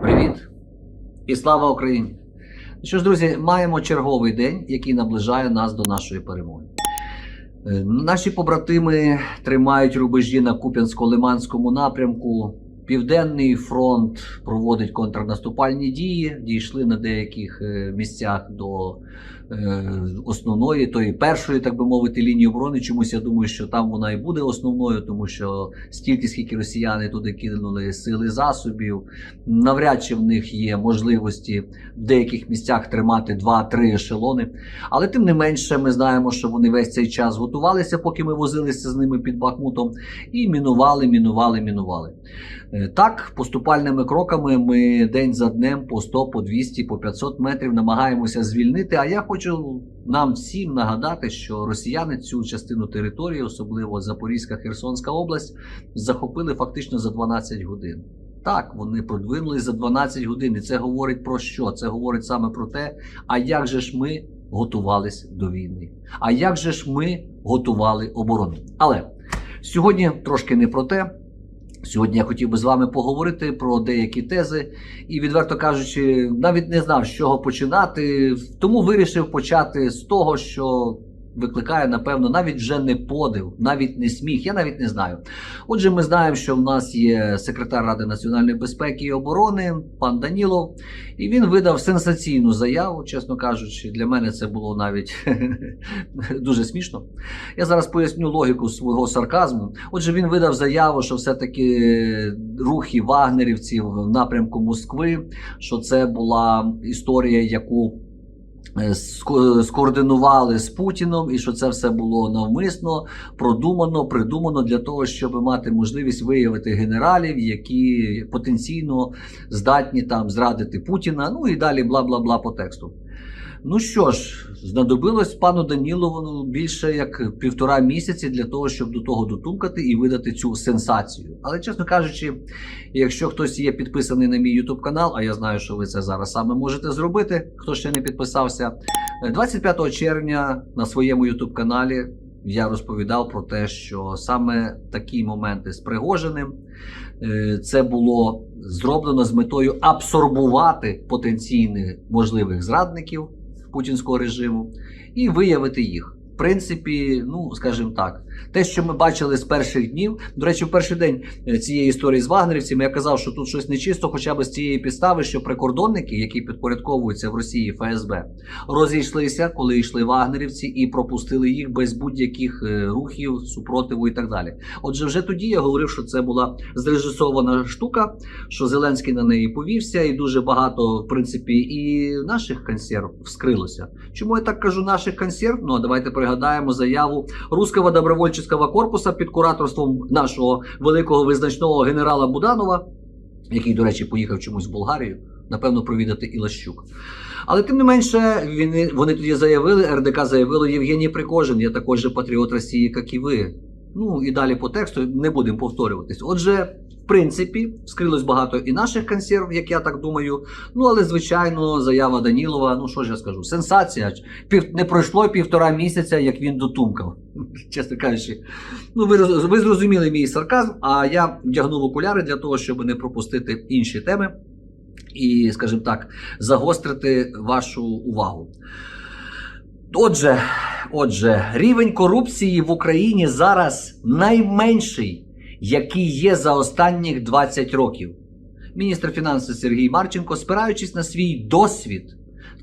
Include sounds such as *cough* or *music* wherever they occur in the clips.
Привіт і слава Україні! Ну Що ж, друзі, маємо черговий день, який наближає нас до нашої перемоги. Е, Наші побратими тримають рубежі на Куп'янсько-Лиманському напрямку. Південний фронт проводить контрнаступальні дії. Дійшли на деяких е, місцях до основної, тої першої, так би мовити, лінії оборони. Чомусь я думаю, що там вона і буде основною, тому що стільки, скільки росіяни туди кинули сили засобів, навряд чи в них є можливості в деяких місцях тримати 2-3 ешелони. Але тим не менше, ми знаємо, що вони весь цей час готувалися, поки ми возилися з ними під Бахмутом, і мінували, мінували, мінували. Е, Так, поступальними кроками ми день за днем по 100, по 200, по 500 метрів намагаємося звільнити. А я хочу нам всім нагадати, що росіяни цю частину території, особливо Запорізька Херсонська область, захопили фактично за 12 годин. Так, вони продвинулись за 12 годин. І це говорить про що? Це говорить саме про те, а як же ж ми готувались до війни? А як же ж ми готували оборону? Але сьогодні трошки не про те. Сьогодні я хотів би з вами поговорити про деякі тези, і, відверто кажучи, навіть не знав, з чого починати. Тому вирішив почати з того, що викликає, напевно, навіть вже не подив, навіть не сміх. Я навіть не знаю. Отже, ми знаємо, що в нас є секретар Ради національної безпеки і оборони, пан Данілов, і він видав сенсаційну заяву, чесно кажучи, для мене це було навіть *laughs* дуже смішно. Я зараз поясню логіку свого сарказму. Отже, він видав заяву, що все-таки рухи вагнерівців в напрямку Москви, що це була історія, яку скоординували з Путіном, і що це все було навмисно продумано, придумано для того, щоб мати можливість виявити генералів, які потенційно здатні там зрадити Путіна. Ну і далі бла бла бла по тексту. Ну що ж, знадобилось пану Данілову більше як півтора місяці для того, щоб до того дотумкати і видати цю сенсацію. Але, чесно кажучи, якщо хтось є підписаний на мій YouTube канал, а я знаю, що ви це зараз саме можете зробити, хто ще не підписався, е, 25 червня на своєму YouTube каналі я розповідав про те, що саме такі моменти з Пригожиним е, це було зроблено з метою абсорбувати потенційних можливих зрадників путінського режиму і виявити їх. Принципі, ну скажімо так, те, що ми бачили з перших днів. До речі, в перший день е, цієї історії з вагнерівцями я казав, що тут щось нечисто, хоча б з цієї підстави, що прикордонники, які підпорядковуються в Росії ФСБ, розійшлися, коли йшли вагнерівці, і пропустили їх без будь-яких е, рухів, супротиву і так далі. Отже, вже тоді я говорив, що це була зрежисована штука, що Зеленський на неї повівся, і дуже багато, в принципі, і наших консерв вскрилося. Чому я так кажу наших консерв? Ну а давайте пригадаємо заяву Руського добровольчого корпуса під кураторством нашого великого визначного генерала Буданова, який, до речі, поїхав чомусь в Болгарію, напевно, провідати Ілащук. Але тим не менше, вони, вони тоді заявили, РДК заявило Євгеній Пригожин, я також же патріот Росії, як і ви. Ну і далі по тексту не будемо повторюватись. Отже, принципі, вскрилось багато і наших консерв, як я так думаю. Ну але звичайно, заява Данілова. Ну що ж я скажу, сенсація. Пів не пройшло півтора місяця, як він дотумкав. *laughs* Чесно кажучи, ну ви, ви зрозуміли мій сарказм. А я вдягнув окуляри для того, щоб не пропустити інші теми і, скажімо так, загострити вашу увагу. Отже, отже, рівень корупції в Україні зараз найменший, який є за останніх 20 років. Міністр фінансів Сергій Марченко, спираючись на свій досвід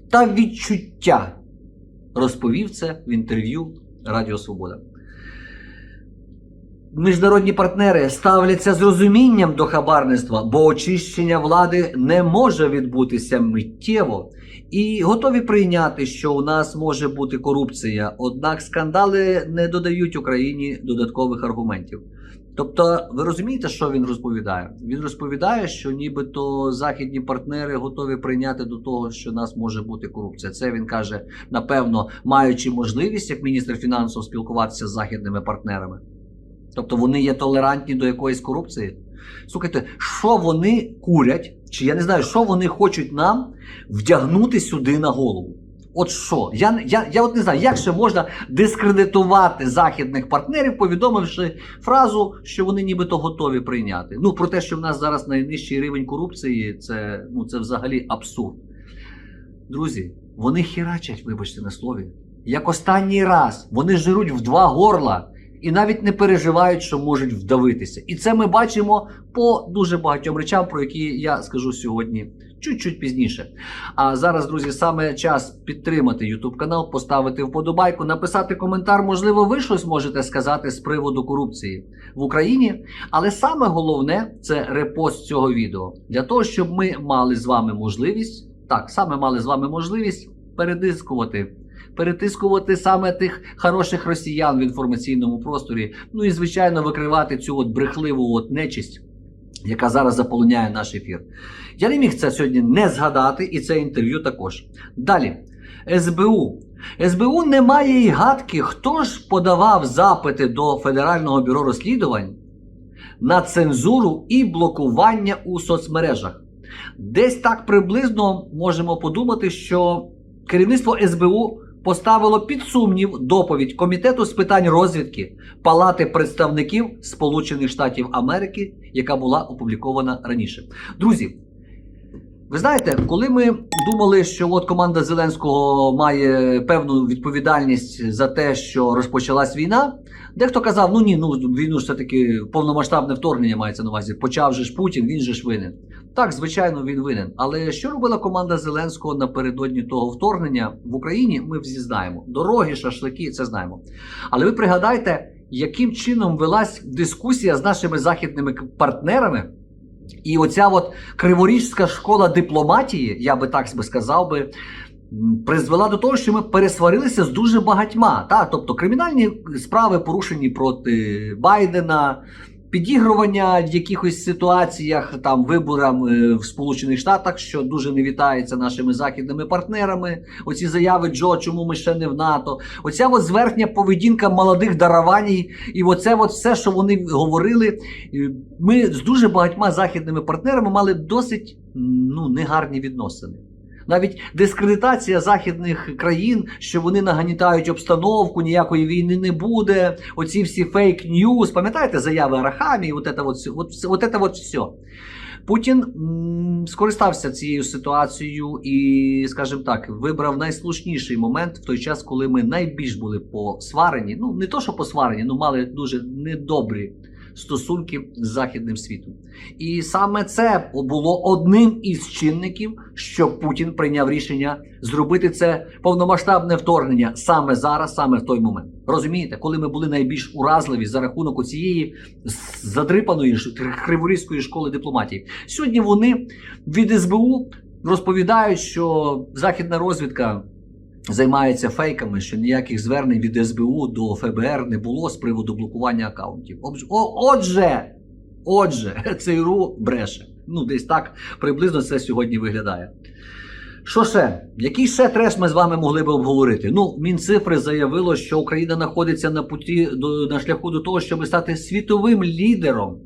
та відчуття, розповів це в інтерв'ю Радіо Свобода. Міжнародні партнери ставляться з розумінням до хабарництва, бо очищення влади не може відбутися миттєво, і готові прийняти, що у нас може бути корупція. Однак скандали не додають Україні додаткових аргументів. Тобто, ви розумієте, що він розповідає? Він розповідає, що нібито західні партнери готові прийняти до того, що у нас може бути корупція. Це він каже, напевно, маючи можливість як міністр фінансів спілкуватися з західними партнерами. Тобто вони є толерантні до якоїсь корупції. Слухайте, що вони курять, чи я не знаю, що вони хочуть нам вдягнути сюди на голову. От що? Я, я, я от не знаю, як ще можна дискредитувати західних партнерів, повідомивши фразу, що вони нібито готові прийняти. Ну про те, що в нас зараз найнижчий рівень корупції, це, ну, це взагалі абсурд. Друзі, вони херачать, вибачте на слові. Як останній раз вони жируть в два горла і навіть не переживають, що можуть вдавитися. І це ми бачимо по дуже багатьом речам, про які я скажу сьогодні чуть-чуть пізніше. А зараз, друзі, саме час підтримати YouTube канал, поставити вподобайку, написати коментар. Можливо, ви щось можете сказати з приводу корупції в Україні. Але саме головне це репост цього відео для того, щоб ми мали з вами можливість, так саме мали з вами можливість передискувати. Перетискувати саме тих хороших росіян в інформаційному просторі, ну і звичайно викривати цю от брехливу от нечисть, яка зараз заполоняє наш ефір. Я не міг це сьогодні не згадати, і це інтерв'ю також. Далі, СБУ. СБУ не має й гадки, хто ж подавав запити до Федерального бюро розслідувань на цензуру і блокування у соцмережах. Десь так приблизно можемо подумати, що керівництво СБУ поставило під сумнів доповідь Комітету з питань розвідки Палати представників Сполучених Штатів Америки, яка була опублікована раніше. Друзі, ви знаєте, коли ми думали, що от команда Зеленського має певну відповідальність за те, що розпочалась війна, дехто казав: ну ні, ну війну ж все-таки повномасштабне вторгнення мається на увазі. Почав же ж Путін, він же ж винен. Так, звичайно, він винен. Але що робила команда Зеленського напередодні того вторгнення в Україні? Ми всі знаємо. Дороги, шашлики, це знаємо. Але ви пригадайте, яким чином велась дискусія з нашими західними партнерами. І оця от криворіжська школа дипломатії, я би так би сказав би, призвела до того, що ми пересварилися з дуже багатьма. Та? Тобто кримінальні справи порушені проти Байдена, підігрування в якихось ситуаціях там виборам е, в Сполучених Штатах, що дуже не вітається нашими західними партнерами. Оці заяви Джо, чому ми ще не в НАТО. Оця от зверхня поведінка молодих дараваній, і оце от все, що вони говорили. Ми з дуже багатьма західними партнерами мали досить ну, негарні відносини. Навіть дискредитація західних країн, що вони нагнітають обстановку, ніякої війни не буде. Оці всі фейк ньюс, пам'ятаєте заяви Арахамі, от це от, от, от, це от все. Путін м, скористався цією ситуацією і, скажімо так, вибрав найслушніший момент в той час, коли ми найбільш були посварені. Ну не то, що посварені, ну мали дуже недобрі стосунки з західним світом. І саме це було одним із чинників, що Путін прийняв рішення зробити це повномасштабне вторгнення саме зараз, саме в той момент. Розумієте, коли ми були найбільш уразливі за рахунок цієї задрипаної криворізької школи дипломатії. Сьогодні вони від СБУ розповідають, що західна розвідка. Займається фейками, що ніяких звернень від СБУ до ФБР не було з приводу блокування акаунтів. Отже, отже, *laughs* отже, ЦРУ бреше. Ну, десь так приблизно це сьогодні виглядає. Що ще? Який ще треш ми з вами могли би обговорити? Ну, Мінцифри заявило, що Україна знаходиться на путі на шляху до того, щоб стати світовим лідером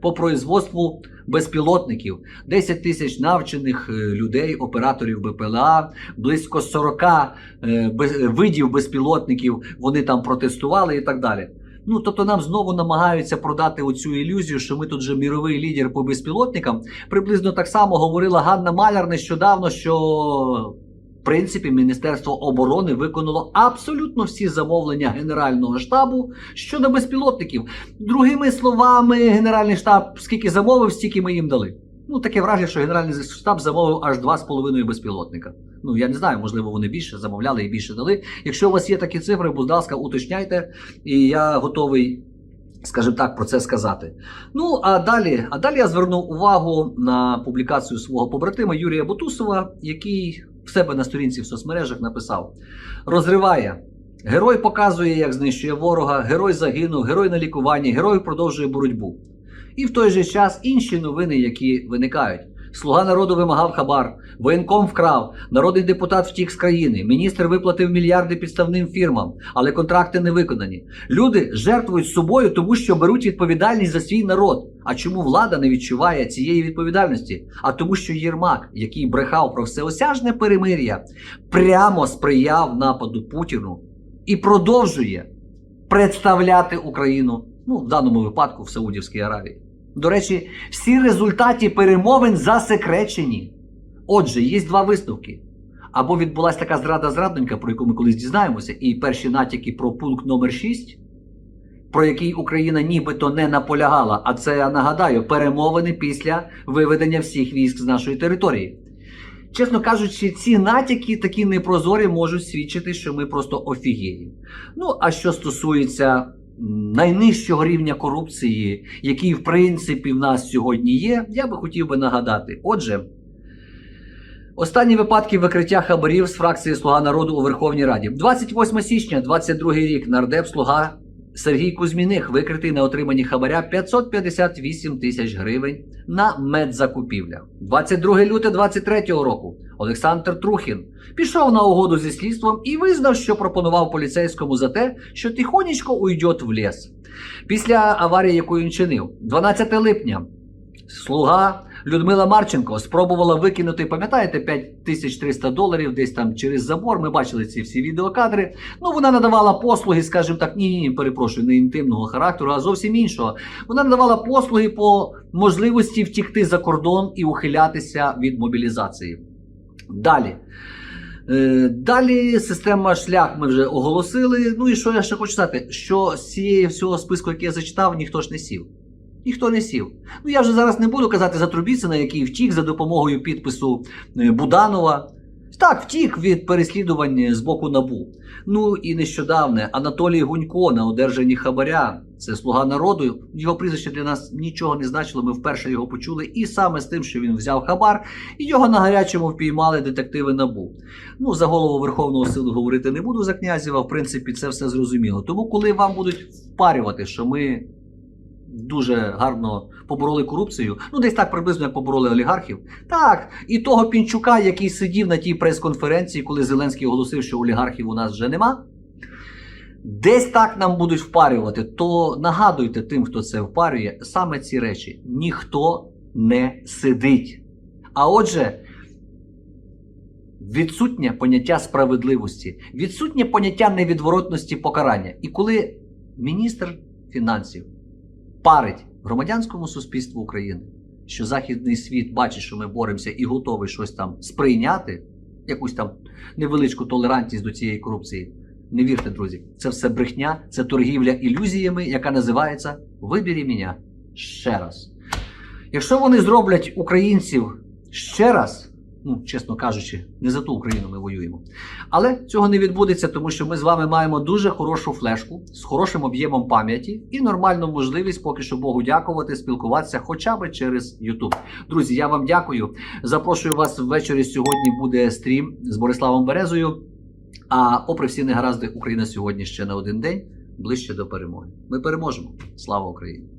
по производству безпілотників. 10 тисяч навчених е, людей, операторів БПЛА, близько 40 е, видів безпілотників вони там протестували і так далі. Ну, тобто нам знову намагаються продати оцю ілюзію, що ми тут же міровий лідер по безпілотникам. Приблизно так само говорила Ганна Маляр нещодавно, що принципі Міністерство оборони виконало абсолютно всі замовлення Генерального штабу щодо безпілотників. Другими словами, Генеральний штаб скільки замовив, стільки ми їм дали. Ну, таке враження, що Генеральний штаб замовив аж 2,5 безпілотника. Ну, я не знаю, можливо, вони більше замовляли і більше дали. Якщо у вас є такі цифри, будь ласка, уточняйте, і я готовий, скажімо так, про це сказати. Ну, а далі, а далі я звернув увагу на публікацію свого побратима Юрія Бутусова, який в себе на сторінці в соцмережах написав: розриває. Герой показує, як знищує ворога, герой загинув, герой на лікуванні, герой продовжує боротьбу. І в той же час інші новини, які виникають. Слуга народу вимагав хабар, воєнком вкрав, народний депутат втік з країни, міністр виплатив мільярди підставним фірмам, але контракти не виконані. Люди жертвують собою, тому що беруть відповідальність за свій народ. А чому влада не відчуває цієї відповідальності? А тому, що Єрмак, який брехав про всеосяжне перемир'я, прямо сприяв нападу Путіну і продовжує представляти Україну, ну в даному випадку в Саудівській Аравії. До речі, всі результати перемовин засекречені. Отже, є два висновки. Або відбулася така зрада зрадненька, про яку ми колись дізнаємося, і перші натяки про пункт номер 6, про який Україна нібито не наполягала. А це я нагадаю, перемовини після виведення всіх військ з нашої території. Чесно кажучи, ці натяки такі непрозорі можуть свідчити, що ми просто офігіємо. Ну, а що стосується найнижчого рівня корупції, який в принципі в нас сьогодні є, я би хотів би нагадати. Отже, останні випадки викриття хабарів з фракції Слуга народу у Верховній Раді. 28 січня, 22 рік, нардеп Слуга Сергій Кузьміних викритий на отриманні хабаря 558 тисяч гривень на медзакупівлях. 22 люте 23 року Олександр Трухін пішов на угоду зі слідством і визнав, що пропонував поліцейському за те, що тихонечко уйде в ліс. Після аварії, яку він чинив, 12 липня. Слуга Людмила Марченко спробувала викинути, пам'ятаєте, 5300 доларів десь там через забор. Ми бачили ці всі відеокадри. Ну, вона надавала послуги, скажімо так, ні, ні, перепрошую, не інтимного характеру, а зовсім іншого. Вона надавала послуги по можливості втікти за кордон і ухилятися від мобілізації. Далі. Е, Далі система шлях ми вже оголосили. Ну і що я ще хочу сказати? Що з цієї всього списку, який я зачитав, ніхто ж не сів. Ніхто не сів. Ну я вже зараз не буду казати за Трубіцина, який втік за допомогою підпису е, Буданова. Так, втік від переслідувань з боку набу. Ну і нещодавне Анатолій Гунько на одержанні хабаря. Це слуга народу. Його прізвище для нас нічого не значило. Ми вперше його почули. І саме з тим, що він взяв хабар, і його на гарячому впіймали детективи набу. Ну, за голову Верховного силу говорити не буду за князєва. В принципі, це все зрозуміло. Тому, коли вам будуть впарювати, що ми дуже гарно побороли корупцію. Ну, десь так приблизно як побороли олігархів. Так, і того пінчука, який сидів на тій прес-конференції, коли Зеленський оголосив, що олігархів у нас вже нема. Десь так нам будуть впарювати, то нагадуйте тим, хто це впарює, саме ці речі. Ніхто не сидить. А отже, відсутнє поняття справедливості, відсутнє поняття невідворотності покарання. І коли міністр фінансів парить громадянському суспільству України, що західний світ бачить, що ми боремося і готовий щось там сприйняти, якусь там невеличку толерантність до цієї корупції. Не вірте, друзі, це все брехня, це торгівля ілюзіями, яка називається Вибірі мене ще раз. Якщо вони зроблять українців ще раз, ну, чесно кажучи, не за ту Україну ми воюємо. Але цього не відбудеться, тому що ми з вами маємо дуже хорошу флешку з хорошим об'ємом пам'яті і нормальну можливість, поки що Богу дякувати, спілкуватися хоча б через YouTube. Друзі, я вам дякую. Запрошую вас ввечері. Сьогодні буде стрім з Бориславом Березою. А попри всі негаразди, Україна сьогодні ще на один день ближче до перемоги. Ми переможемо. Слава Україні!